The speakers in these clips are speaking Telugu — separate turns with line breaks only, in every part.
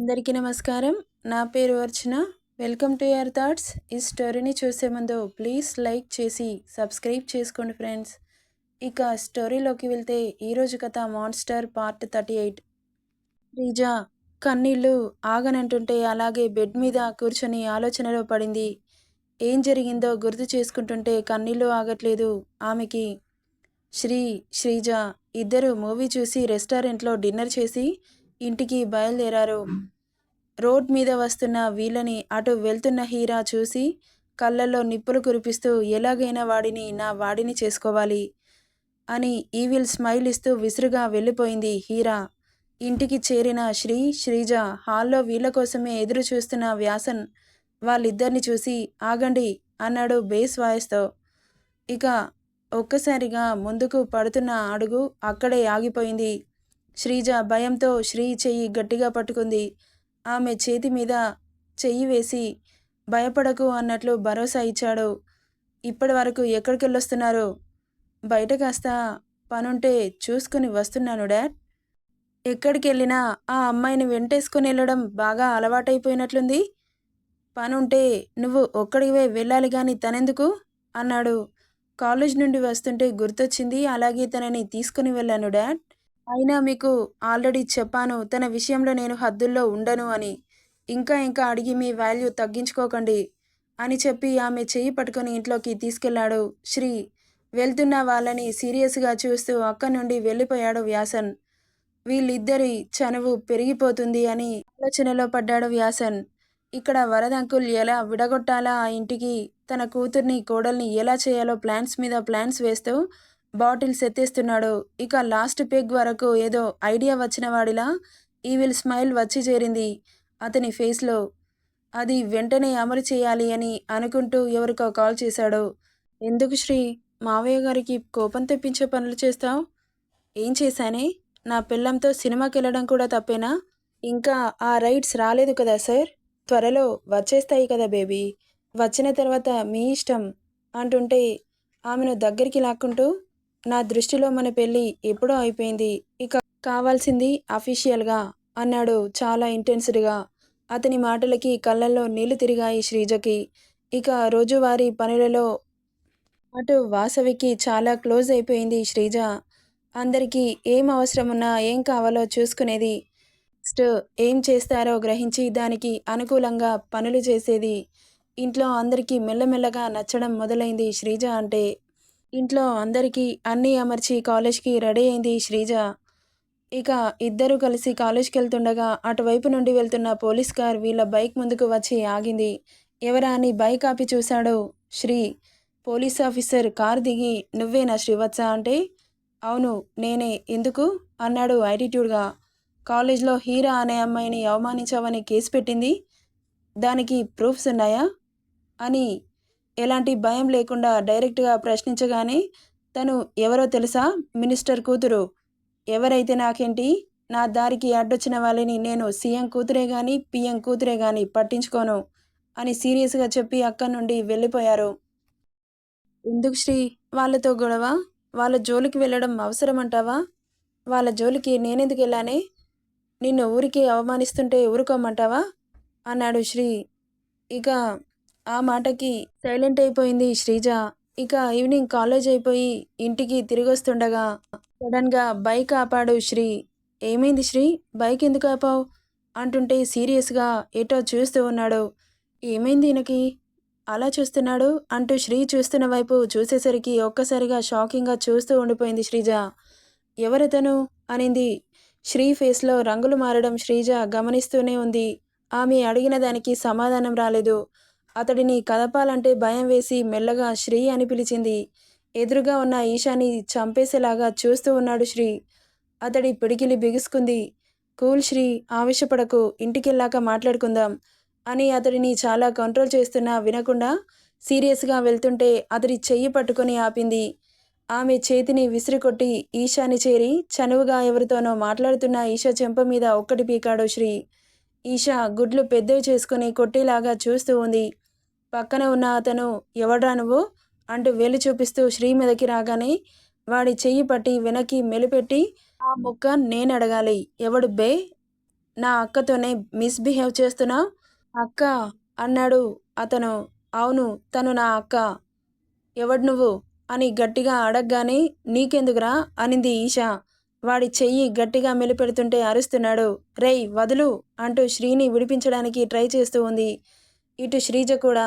అందరికీ నమస్కారం. నా పేరు Archana. Welcome to your thoughts. ఈ స్టోరీని చూసే ముందు ప్లీజ్ లైక్ చేసి సబ్స్క్రైబ్ చేసుకోండి ఫ్రెండ్స్. ఇక స్టోరీలోకి వెళ్తే ఈరోజు కథ monster part thirty eight. Reeza కన్నీళ్ళు ఆగనంటుంటే అలాగే బెడ్ మీద కూర్చొని ఆలోచనలో పడింది. ఏం జరిగిందో గుర్తు చేసుకుంటుంటే కన్నీళ్ళు ఆగట్లేదు ఆమెకి. శ్రీ శ్రీజ ఇద్దరు మూవీ చూసి రెస్టారెంట్లో డిన్నర్ చేసి ఇంటికి బయలుదేరారు. రోడ్ మీద వస్తున్న వీళ్ళని అటు వెళ్తున్న హీరా చూసి కళ్ళల్లో నిప్పులు కురిపిస్తూ ఎలాగైనా వాడిని నా వాడిని చేసుకోవాలి అని ఈవిల్ స్మైల్ ఇస్తూ విసురుగా వెళ్ళిపోయింది హీరా. ఇంటికి చేరిన శ్రీ శ్రీజ హాల్లో వీళ్ళ కోసమే ఎదురు చూస్తున్న వ్యాసన్ వాళ్ళిద్దరిని చూసి ఆగండి అన్నాడు బేస్ వాయిస్తో. ఇక ఒక్కసారిగా ముందుకు పడుతున్న అడుగు అక్కడే ఆగిపోయింది. శ్రీజ భయంతో శ్రీ చెయ్యి గట్టిగా పట్టుకుంది. ఆమె చేతి మీద చెయ్యి వేసి భయపడకు అన్నట్లు భరోసా ఇచ్చాడు. ఇప్పటి వరకు ఎక్కడికి వెళ్ళొస్తున్నారు బయట కాస్త పనుంటే చూసుకుని వస్తున్నాను డాడ్. ఎక్కడికి వెళ్ళినా ఆ అమ్మాయిని వెంటేసుకుని వెళ్ళడం బాగా అలవాటైపోయినట్లుంది. పనుంటే నువ్వు ఒక్కడివే వెళ్ళాలి కానీ తనెందుకు? అన్నాడు. కాలేజ్ నుండి వస్తుంటే గుర్తొచ్చింది అలాగే తనని తీసుకుని వెళ్ళాను డాడ్. అయినా మీకు ఆల్రెడీ చెప్పాను తన విషయంలో నేను హద్దుల్లో ఉండను అని. ఇంకా ఇంకా అడిగి మీ వాల్యూ తగ్గించుకోకండి అని చెప్పి ఆమె చెయ్యి పట్టుకొని ఇంట్లోకి తీసుకెళ్ళాడు శ్రీ. వెళ్తున్న వాళ్ళని సీరియస్గా చూస్తూ అక్కడి నుండి వెళ్ళిపోయాడు వ్యాసన్. వీళ్ళిద్దరి చనువు పెరిగిపోతుంది అని ఆలోచనలో పడ్డాడు వ్యాసన్. ఇక్కడ వరదంకుల్ ఎలా విడగొట్టాలా ఆ ఇంటికి? తన కూతుర్ని కోడల్ని ఎలా చేయాలో ప్లాన్స్ మీద ప్లాన్స్ వేస్తూ బాటిల్స్ ఎత్తేస్తున్నాడు ఇక లాస్ట్ పెగ్ వరకు ఏదో ఐడియా వచ్చిన వాడిలా ఈవిల్ స్మైల్ వచ్చి చేరింది అతని ఫేస్లో. అది వెంటనే అమలు చేయాలి అని అనుకుంటూ ఎవరికో కాల్ చేశాడు. ఎందుకు శ్రీ? మావయ్య గారికి కోపం తెప్పించే పనులు చేస్తావు? ఏం చేశానే? నా పిల్లంతో సినిమాకి వెళ్ళడం కూడా తప్పేనా? ఇంకా ఆ రైట్స్ రాలేదు కదా సార్? త్వరలో వచ్చేస్తాయి కదా బేబీ. వచ్చిన తర్వాత మీ ఇష్టం అంటుంటే ఆమెను దగ్గరికి లాక్కుంటూ నా దృష్టిలో మన పెళ్ళి ఎప్పుడో అయిపోయింది. ఇక కావాల్సింది అఫీషియల్గా అన్నాడు చాలా ఇంటెన్స్డ్గా అతని మాటలకి కళ్ళల్లో నీళ్ళు తిరిగాయి శ్రీజకి. ఇక రోజువారీ పనులలో అటు వాసవికి చాలా క్లోజ్ అయిపోయింది శ్రీజ. అందరికీ ఏం అవసరమున్నా ఏం కావాలో చూసుకునేది. నెక్స్ట్ ఏం చేస్తారో గ్రహించి దానికి అనుకూలంగా పనులు చేసేది. ఇంట్లో అందరికీ మెల్లమెల్లగా నచ్చడం మొదలైంది శ్రీజ అంటే ఇంట్లో అందరికీ అన్నీ అమర్చి కాలేజ్కి రెడీ అయింది శ్రీజ. ఇక ఇద్దరు కలిసి కాలేజ్కి వెళ్తుండగా అటువైపు నుండి వెళ్తున్న పోలీస్ కార్ వీళ్ళ బైక్ ముందుకు వచ్చి ఆగింది. ఎవరా అని బైక్ ఆపి చూశాడు శ్రీ. పోలీస్ ఆఫీసర్ కార్ దిగి నువ్వేనా శ్రీవత్స అంటే? అవును నేనే. ఎందుకు? అన్నాడు యాటిట్యూడ్గా. కాలేజ్లో హీరా అనే అమ్మాయిని అవమానించావని కేసు పెట్టింది? దానికి ప్రూఫ్స్ ఉన్నాయా? అని ఎలాంటి భయం లేకుండా డైరెక్ట్గా ప్రశ్నించగానే తను ఎవరో తెలుసా? మినిస్టర్ కూతురు. ఎవరైతే నాకేంటి? నా దారికి అడ్డొచ్చిన వాళ్ళని నేను సీఎం కూతురే కానీ పిఎం కూతురే కానీ పట్టించుకోను అని సీరియస్గా చెప్పి అక్కడి నుండి వెళ్ళిపోయారు. ఎందుకు శ్రీ? వాళ్ళతో గొడవ? వాళ్ళ జోలికి వెళ్ళడం అవసరం అంటావా వాళ్ళ జోలికి నేనెందుకు వెళ్ళానే? నిన్ను ఊరికి అవమానిస్తుంటే ఊరుకోమంటావా? అన్నాడు శ్రీ. ఇక ఆ మాటకి సైలెంట్ అయిపోయింది శ్రీజ. ఇక ఈవినింగ్ కాలేజ్ అయిపోయి ఇంటికి తిరిగి వస్తుండగా సడన్గా బైక్ ఆపాడు శ్రీ. ఏమైంది శ్రీ? బైక్ ఎందుకు ఆపావు? అంటుంటే సీరియస్గా ఏటో చూస్తూ ఉన్నాడు. ఏమైంది ఈయనకి? అలా చూస్తున్నాడు? అంటూ శ్రీ చూస్తున్న వైపు చూసేసరికి ఒక్కసారిగా షాకింగ్గా చూస్తూ ఉండిపోయింది శ్రీజ. ఎవరతను? అనింది. శ్రీ ఫేస్లో రంగులు మారడం శ్రీజ గమనిస్తూనే ఉంది. ఆమె అడిగిన దానికి సమాధానం రాలేదు. అతడిని కదపాలంటే భయం వేసి మెల్లగా శ్రీ అని పిలిచింది. ఎదురుగా ఉన్న ఈశాని చంపేసేలాగా చూస్తూ ఉన్నాడు శ్రీ. అతడి పిడికిలి బిగుసుకుంది. కూల్ శ్రీ ఆవేశపడకు ఇంటికెళ్ళాక మాట్లాడుకుందాం అని అతడిని చాలా కంట్రోల్ చేస్తున్నా వినకుండా సీరియస్గా వెళ్తుంటే అతడి చెయ్యి పట్టుకొని ఆపింది. ఆమె చేతిని విసిరికొట్టి ఈశాని చేరి చనువుగా ఎవరితోనో మాట్లాడుతున్న ఈషా చెంప మీద ఒక్కటి పీకాడు శ్రీ. ఈషా గుడ్లు పెద్దవి చేసుకుని కొట్టేలాగా చూస్తూ ఉంది. పక్కన ఉన్న అతను ఎవడ్రా నువ్వు? అంటూ వేలు చూపిస్తూ శ్రీ మీదకి రాగానే వాడి చెయ్యి పట్టి వెనక్కి మెలిపెట్టి ఆ ముక్క నేను అడగాలి. ఎవడు బే? నా అక్కతోనే మిస్బిహేవ్ చేస్తున్నావు అక్క అన్నాడు అతను అవును తను నా అక్క. ఎవడు నువ్వు? అని గట్టిగా అడగగానే నీకెందుకురా? అనింది ఈషా. వాడి చెయ్యి గట్టిగా మెలిపెడుతుంటే అరుస్తున్నాడు రేయ్ వదులు అంటూ శ్రీని విడిపించడానికి ట్రై చేస్తూ ఉంది. ఇటు శ్రీజ కూడా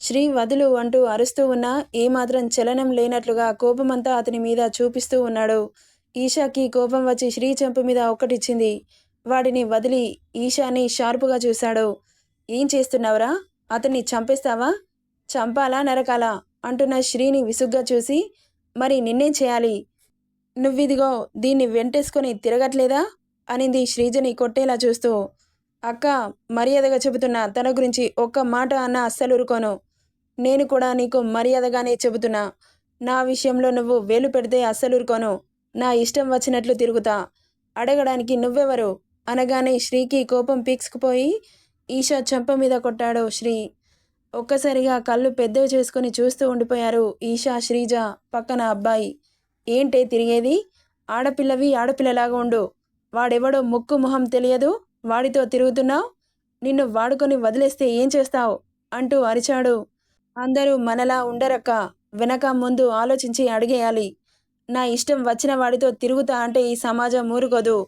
శ్రీ వదులు అంటూ అరుస్తూ ఉన్నా ఏమాత్రం చలనం లేనట్లుగా కోపమంతా అతని మీద చూపిస్తూ ఉన్నాడు. ఈషాకి కోపం వచ్చి శ్రీ చెంపు మీద ఒక్కటిచ్చింది. వాడిని వదిలి ఈషాని షార్పుగా చూశాడు. ఏం చేస్తున్నావురా? అతన్ని చంపేస్తావా? చంపాలా నరకాలా? అంటున్న శ్రీని విసుగ్గా చూసి మరి నిన్నేం చేయాలి? నువ్విదిగో దీన్ని వెంటేసుకొని తిరగట్లేదా? అనింది శ్రీజని కొట్టేలా చూస్తూ. అక్క మర్యాదగా చెబుతున్నా తన గురించి ఒక్క మాట అన్న అస్సలు ఊరుకోను. నేను కూడా నీకు మర్యాదగానే చెబుతున్నా. నా విషయంలో నువ్వు వేలు పెడితే అస్సలు ఊరుకోను. నా ఇష్టం వచ్చినట్లు తిరుగుతా. అడగడానికి నువ్వెవరు? అనగానే శ్రీకి కోపం పీక్సుకుపోయి ఈషా చెంప మీద కొట్టాడు శ్రీ. ఒక్కసారిగా కళ్ళు పెద్దవి చేసుకుని చూస్తూ ఉండిపోయారు ఈషా శ్రీజ పక్కన అబ్బాయి. ఏంటే తిరిగేది? ఆడపిల్లవి ఆడపిల్లలాగా ఉండు. వాడెవడో ముక్కు మొహం తెలియదు. వాడితో తిరుగుతున్నావు? నిన్ను వాడుకొని వదిలేస్తే ఏం చేస్తావు? అంటూ అరిచాడు. అందరూ మనలా ఉండరక్క. వెనక ముందు ఆలోచించి అడిగేయాలి. నా ఇష్టం వచ్చిన వాడితో తిరుగుతా అంటే ఈ సమాజం ఊరుకోదు.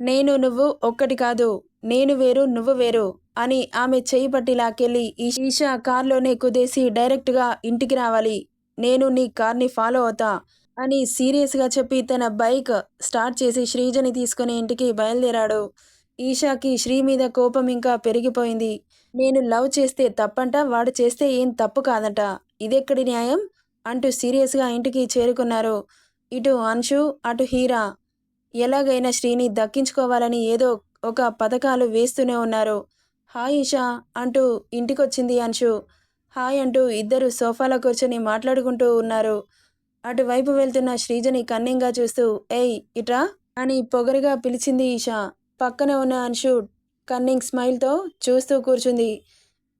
నేను నువ్వు ఒక్కటి కాదు. నేను వేరు నువ్వు వేరు అని ఆమె చేయి పట్టి లాకెళ్ళి ఈషా కార్లోనే కుదేసి డైరెక్ట్గా ఇంటికి రావాలి. నేను నీ కార్ని ఫాలో అవుతా అని సీరియస్గా చెప్పి తన బైక్ స్టార్ట్ చేసి శ్రీజని తీసుకుని ఇంటికి బయలుదేరాడు. ఈషాకి శ్రీ మీద కోపం ఇంకా పెరిగిపోయింది. నేను లవ్ చేస్తే తప్పంట వాడు చేస్తే ఏం తప్పు కాదంట. ఇదెక్కడి న్యాయం? అంటూ సీరియస్గా ఇంటికి చేరుకున్నారు. ఇటు అంశు అటు హీరా. ఎలాగైనా శ్రీని దక్కించుకోవాలని ఏదో ఒక పథకాలు వేస్తూనే ఉన్నారు. హాయ్ ఈషా అంటూ ఇంటికొచ్చింది అంశు. హాయ్ అంటూ ఇద్దరు సోఫాలో కూర్చొని మాట్లాడుకుంటూ ఉన్నారు. అటువైపు వెళ్తున్న శ్రీజని కన్నింగా చూస్తూ ఏయ్ ఇట్రా? అని పొగరుగా పిలిచింది ఈషా. పక్కన ఉన్న అంశు కన్నింగ్ స్మైల్తో చూస్తూ కూర్చుంది.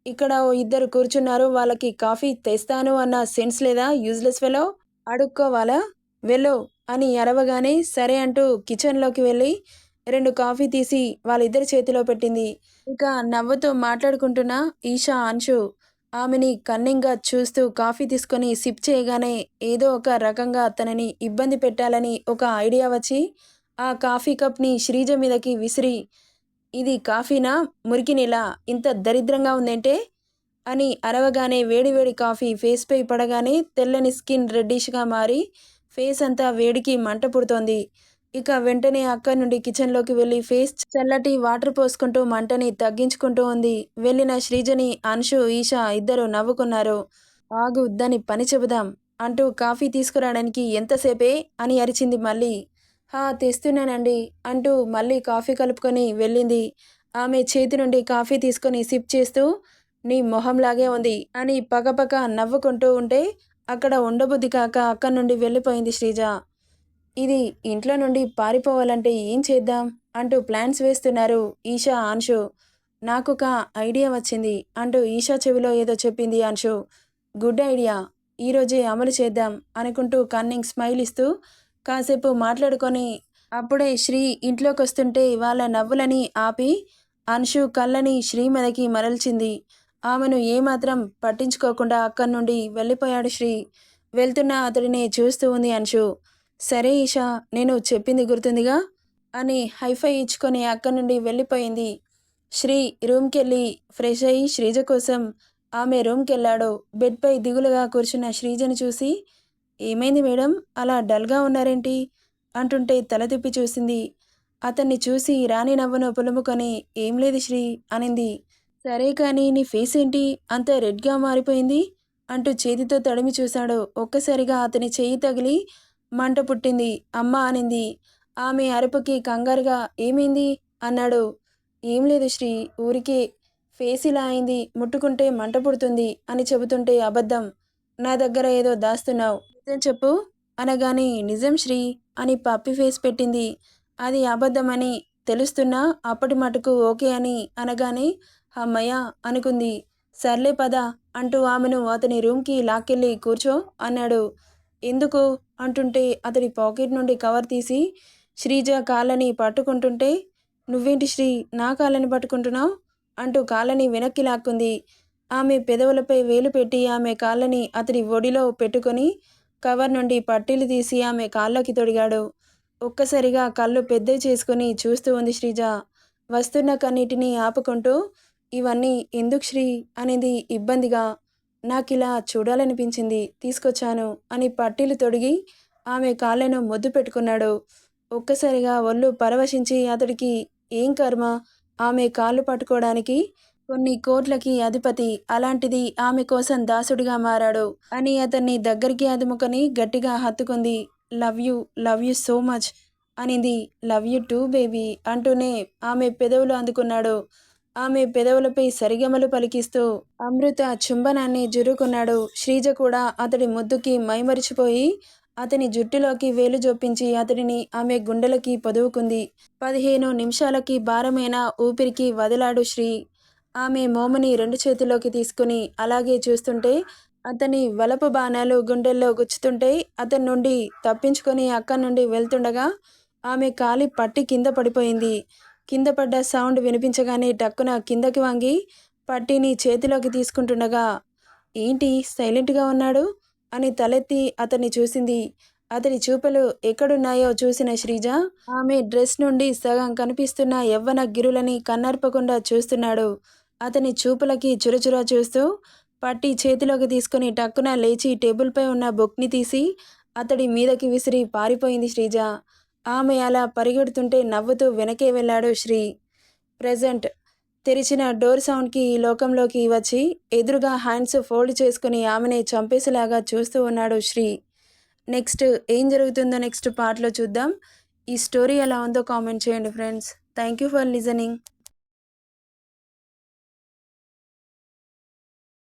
ఇక్కడ ఓ ఇద్దరు కూర్చున్నారు. వాళ్ళకి కాఫీ తెస్తాను అన్న సెన్స్ లేదా? యూజ్లెస్ ఫెలో అడుక్కోవాలా? వెళ్ళు అని అరవగానే సరే అంటూ కిచెన్లోకి వెళ్ళి రెండు కాఫీ తీసి వాళ్ళిద్దరి చేతిలో పెట్టింది. ఇక నవ్వుతూ మాట్లాడుకుంటున్న ఈషా అంశు ఆమెని కన్నింగ్గా చూస్తూ కాఫీ తీసుకొని సిప్ చేయగానే ఏదో ఒక రకంగా తనని ఇబ్బంది పెట్టాలని ఒక ఐడియా వచ్చి ఆ కాఫీ కప్ని శ్రీజ మీదకి విసిరి ఇది కాఫీనా? మురికి నెల ఇంత దరిద్రంగా ఉందంటే? అని అరవగానే వేడివేడి కాఫీ ఫేస్పై పడగానే తెల్లని స్కిన్ రెడ్డిష్గా మారి ఫేస్ అంతా వేడికి మంట పుడుతోంది. ఇక వెంటనే అక్కడి నుండి కిచెన్లోకి వెళ్ళి ఫేస్ చల్లటి వాటర్ పోసుకుంటూ మంటని తగ్గించుకుంటూ ఉంది. వెళ్ళిన శ్రీజని అంశు ఈషా ఇద్దరు నవ్వుకున్నారు. ఆగు దాని పని చెబుదాం అంటూ కాఫీ తీసుకురావడానికి ఎంతసేపే? అని అరిచింది మళ్ళీ. తెస్తున్నానండి అంటూ మళ్ళీ కాఫీ కలుపుకొని వెళ్ళింది. ఆమె చేతి నుండి కాఫీ తీసుకొని సిప్ చేస్తూ నీ మొహంలాగే ఉంది అని పగపక నవ్వుకుంటూ ఉంటే అక్కడ ఉండబుద్ధి కాక అక్కడి నుండి వెళ్ళిపోయింది శ్రీజ. ఇది ఇంట్లో నుండి పారిపోవాలంటే ఏం చేద్దాం? అంటూ ప్లాన్స్ వేస్తున్నారు ఈషా అంశు నాకొక ఐడియా వచ్చింది అంటూ ఈషా చెవిలో ఏదో చెప్పింది అంశు గుడ్ ఐడియా. ఈరోజే అమలు చేద్దాం అనుకుంటూ కన్నింగ్ స్మైల్ ఇస్తూ కాసేపు మాట్లాడుకొని అప్పుడే శ్రీ ఇంట్లోకి వస్తుంటే వాళ్ళ నవ్వులని ఆపి అంశు కళ్ళని శ్రీ మీదకి మరల్చింది. ఆమెను ఏమాత్రం పట్టించుకోకుండా అక్కడి నుండి వెళ్ళిపోయాడు శ్రీ. వెళ్తున్న అతడిని చూస్తూ ఉంది అంశు సరే ఈషా నేను చెప్పింది గుర్తుందిగా? అని హైఫై ఇచ్చుకొని అక్కడి నుండి వెళ్ళిపోయింది. శ్రీ రూమ్కి వెళ్ళి ఫ్రెష్ అయ్యి శ్రీజ కోసం ఆమె రూమ్కి వెళ్ళాడు బెడ్పై దిగులుగా కూర్చున్న శ్రీజని చూసి ఏమైంది మేడం? అలా డల్గా ఉన్నారేంటి? అంటుంటే తల తిప్పి చూసింది. అతన్ని చూసి రాణి నవ్వును పులుముకొని ఏం లేదు శ్రీ అనింది. సరే కానీ నీ ఫేస్ ఏంటి? అంత రెడ్గా మారిపోయింది? అంటూ చేతితో తడిమి చూశాడు. ఒక్కసారిగా అతని చేయి తగిలి మంట పుట్టింది. అమ్మ అనింది. ఆమె అరుపుకి కంగారుగా ఏమైంది? అన్నాడు. ఏం లేదు శ్రీ ఊరికే ఫేస్ ఇలా అయింది ముట్టుకుంటే మంట పుడుతుంది అని చెబుతుంటే అబద్ధం. నా దగ్గర ఏదో దాస్తున్నావు. నిజం చెప్పు అనగాని నిజం శ్రీ అని పప్పి ఫేస్ పెట్టింది. అది అబద్ధమని తెలుస్తున్నా అప్పటి మటుకు ఓకే అని అనగానే అమ్మయ్య అనుకుంది. సర్లే పద అంటూ ఆమెను అతని రూమ్కి లాక్కెళ్ళి కూర్చో అన్నాడు. ఎందుకు? అంటుంటే అతడి పాకెట్ నుండి కవర్ తీసి శ్రీజ కాళ్ళని పట్టుకుంటుంటే నువ్వేంటి శ్రీ? నా కాళ్ళని పట్టుకుంటున్నావు? అంటూ కాళ్ళని వెనక్కి లాక్కుంది. ఆమె పెదవులపై వేలు పెట్టి ఆమె కాళ్ళని అతడి ఒడిలో పెట్టుకొని కవర్ నుండి పట్టీలు తీసి ఆమె కాళ్ళకి తొడిగాడు. ఒక్కసారిగా కళ్ళు పెద్ద చేసుకుని చూస్తూ ఉంది శ్రీజ. వస్తున్న కన్నిటిని ఆపుకుంటూ ఇవన్నీ ఎందుకు శ్రీ అనేది ఇబ్బందిగా. నాకు ఇలా చూడాలనిపించింది. తీసుకొచ్చాను అని పట్టీలు తొడిగి ఆమె కాళ్ళను ముద్దు పెట్టుకున్నాడు. ఒక్కసారిగా ఒళ్ళు పరవశించి అతడికి ఏం కర్మ? ఆమె కాళ్ళు పట్టుకోవడానికి కొన్ని కోట్లకి అధిపతి. అలాంటిది ఆమె కోసం దాసుడిగా మారాడు. అని అతన్ని దగ్గరికి అదుముకొని గట్టిగా హత్తుకుంది. Love you love you so much అనింది. లవ్ యూ టూ బేబీ అంటూనే ఆమె పెదవులు అందుకున్నాడు. ఆమె పెదవులపై సరిగమలు పలికిస్తూ అమృత చుంబనాన్ని జురుకున్నాడు. శ్రీజ కూడా అతడి ముద్దుకి మైమరిచిపోయి అతని జుట్టులోకి వేలు జొప్పించి అతడిని ఆమె గుండెలకి పొదువుకుంది. పదిహేను నిమిషాలకి భారమైన ఊపిరికి వదిలాడు శ్రీ. ఆమె మోముని రెండు చేతుల్లోకి తీసుకుని అలాగే చూస్తుంటే అతని వలపు బాణాలు గుండెల్లో గుచ్చుతుంటే అతని నుండి తప్పించుకొని అక్కడి నుండి వెళ్తుండగా ఆమె కాలి పట్టి కింద పడిపోయింది. కింద పడ్డ సౌండ్ వినిపించగానే టక్కున కిందకి వంగి పట్టిని చేతిలోకి తీసుకుంటుండగా ఏంటి సైలెంట్గా ఉన్నాడు? అని తలెత్తి అతన్ని చూసింది. అతని చూపలు ఎక్కడున్నాయో చూసిన శ్రీజ ఆమె డ్రెస్ నుండి సగం కనిపిస్తున్న యవ్వన గిరులని కన్నర్పకుండా చూస్తున్నాడు. అతని చూపులకి చురచురా చూస్తూ పట్టి చేతిలోకి తీసుకుని టక్కున లేచి టేబుల్పై ఉన్న బుక్ని తీసి అతడి మీదకి విసిరి పారిపోయింది శ్రీజ. ఆమె అలా పరిగెడుతుంటే నవ్వుతూ వెనకే వెళ్ళాడు శ్రీ. ప్రజెంట్ తెరిచిన డోర్ సౌండ్కి ఈ లోకంలోకి వచ్చి ఎదురుగా హ్యాండ్స్ ఫోల్డ్ చేసుకుని ఆమెనే చంపేసేలాగా చూస్తూ ఉన్నాడు శ్రీ. నెక్స్ట్ ఏం జరుగుతుందో నెక్స్ట్ పార్ట్లో చూద్దాం. ఈ స్టోరీ ఎలా ఉందో కామెంట్ చేయండి friends. Thank you for listening.